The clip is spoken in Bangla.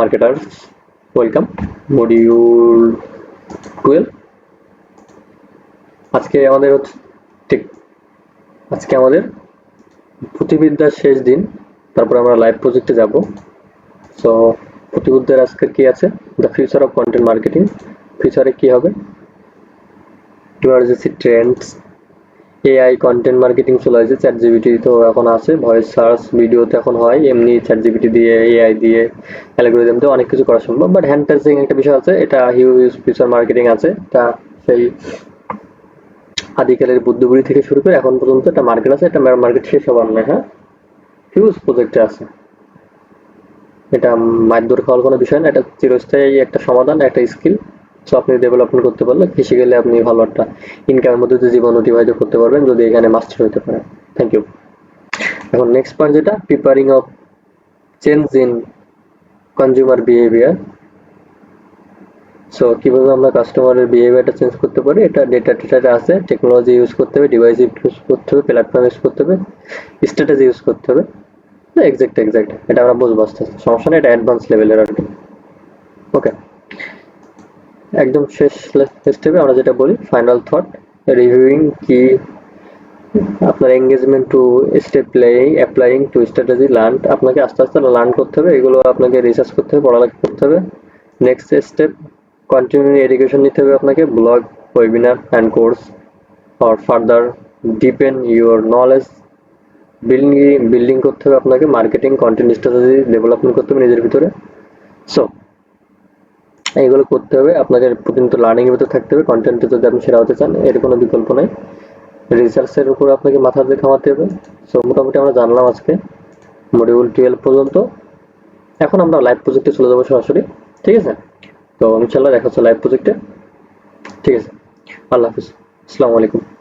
মার্কেটার্স ওয়েলকাম মডিউল টুয়েলভ আজকে আমাদের ঠিক, আজকে আমাদের পুঁথিবিদ্যার শেষ দিন, তারপর আমরা লাইভ প্রজেক্টে যাব। সো পুঁথিবিদ্যার আজকে কি আছে? The future of content marketing ফিউচারে কি হবে? Emergency trends AI content marketing চলে আসছে চ্যাট জিবিটি তো এখন আছে ভয়েস সার্চ ভিডিওতে এখন হয়, এমনি চ্যাট জিবিটি দিয়ে এআই দিয়ে অ্যালগোরিদম দিয়ে অনেক কিছু করা সম্ভব বাট হ্যান্ড টাচিং একটা বিষয় আছে, এটা হিউজ ফিউচার মার্কেটিং আছে, এটা সেই আদিকালের বুদ্ধগুড়ি থেকে শুরু করে এখন পর্যন্ত একটা মার্কেট আছে, এটা মার্কেট শেষ হবার নয় হ্যাঁ? হিউজ প্রজেক্টে আছে। এটা মারধর খাওয়ার কোনো বিষয় না, এটা চিরস্থায়ী একটা সমাধান, একটা স্কিল সো আপনি ডেভেলপমেন্ট করতে পারলে ফিজিক্যালি আপনি ভালো একটা ইনকামের মধ্যে জীবন অতিবাহিত করতে পারবেন, যদি এখানে মাস্টার হতে পারেন। থ্যাংক ইউ এখন নেক্সট পয়েন্ট যেটা preparing of change in consumer behaviour so কীভাবে আমরা কাস্টমারের বিহেভিয়ারটা চেঞ্জ করতে পারি, এটা ডেটা টেটাটা আছে টেকনোলজি ইউজ করতে হবে ডিভাইস ইউজ করতে হবে প্ল্যাটফর্ম ইউজ করতে হবে স্ট্র্যাটেজি ইউজ করতে হবে। এক্সাক্ট এক্সাক্ট এটা আমরা বুঝব আস্তে আস্তে, সমস্যা নেই, এটা অ্যাডভান্স লেভেলের আর কি। ওকে একদম শেষ স্টেপে আমরা যেটা বলি ফাইনাল থট রিভিউইং কি, আপনার engagement to step playing applying to strategy learn আপনাকে আস্তে আস্তে লার্ন করতে হবে। এগুলো আপনাকে রিসার্চ করতে হবে, পড়ালেখা করতে হবে। নেক্সট স্টেপ কন্টিনিউ এডুকেশন নিতে হবে আপনাকে। Blog webinar and course or further deepen your knowledge building building করতে হবে আপনাকে। মার্কেটিং কন্টেন্ট স্ট্র্যাটেজি ডেভেলপমেন্ট করতে হবে নিজের ভিতরে। সো এইগুলো করতে হবে। আপনাকে প্রতিনিয়ত লার্নিং এর ভিতরে থাকতে হবে। কন্টেন্টে যদি আপনি সেরা হতে চান, এর কোনো বিকল্প নেই। রিসার্চের উপর আপনাকে মাথা দিয়ে খাওয়াতে হবে। সো মোটামুটি আমরা জানলাম আজকে। মডিউল টুয়েলভ পর্যন্ত। এখন আমরা লাইভ প্রজেক্টে চলে যাব সরাসরি। ঠিক আছে? তো ইনশাল্লাহ দেখা হচ্ছে লাইভ প্রজেক্টে ঠিক আছে? আল্লাহ হাফিজ। আসসালামু আলাইকুম।